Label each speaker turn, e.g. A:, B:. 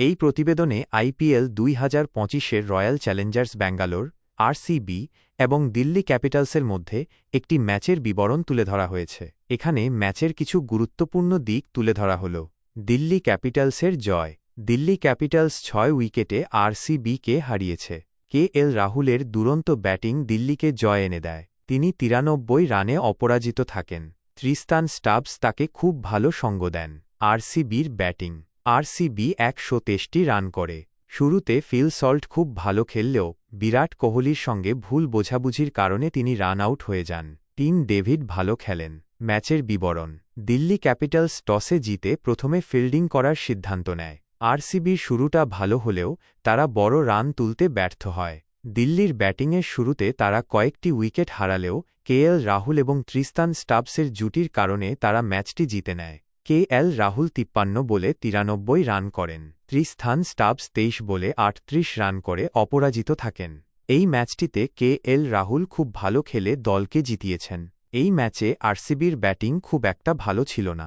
A: এই প্রতিবেদনে আইপিএল দুই হাজার পঁচিশের রয়্যাল চ্যালেঞ্জার্স ব্যাঙ্গালোর, আরসিবি এবং দিল্লি ক্যাপিটালসের মধ্যে একটি ম্যাচের বিবরণ তুলে ধরা হয়েছে। এখানে ম্যাচের কিছু গুরুত্বপূর্ণ দিক তুলে ধরা হল। দিল্লি ক্যাপিটালসের জয়। দিল্লি ক্যাপিটালস ছয় উইকেটে আরসিবিকে হারিয়েছে। কে এল রাহুলের দুরন্ত ব্যাটিং দিল্লিকে জয় এনে দেয়। তিনি তিরানব্বই রানে অপরাজিত থাকেন। ত্রিস্তান স্টাবস তাকে খুব ভালো সঙ্গ দেন। আরসিবির ব্যাটিং আরসিবি একশো তেষ্টি রান করে। শুরুতে ফিল সল্ট খুব ভালো খেললেও বিরাট কোহলির সঙ্গে ভুল বোঝাবুঝির কারণে তিনি রান আউট হয়ে যান। টিম ডেভিড ভালো খেলেন। ম্যাচের বিবরণ, দিল্লি ক্যাপিটালস টসে জিতে প্রথমে ফিল্ডিং করার সিদ্ধান্ত নেয়। আরসিবির শুরুটা ভালো হলেও তারা বড় রান তুলতে ব্যর্থ হয়। দিল্লির ব্যাটিংয়ের শুরুতে তারা কয়েকটি উইকেট হারালেও কে এল রাহুল এবং ত্রিস্তান স্টাবসের জুটির কারণে তারা ম্যাচটি জিতে নেয়। কে এল রাহুল তিপ্পান্ন বলে তিরানব্বই রান করেন ত্রিস্থান স্টাবস তেইশ বলে আটত্রিশ রান করে অপরাজিত থাকেন। এই ম্যাচটিতে কে এল রাহুল খুব ভালো খেলে দলকে জিতিয়েছেন। এই ম্যাচে আরসিবির ব্যাটিং খুব একটা ভালো ছিল না।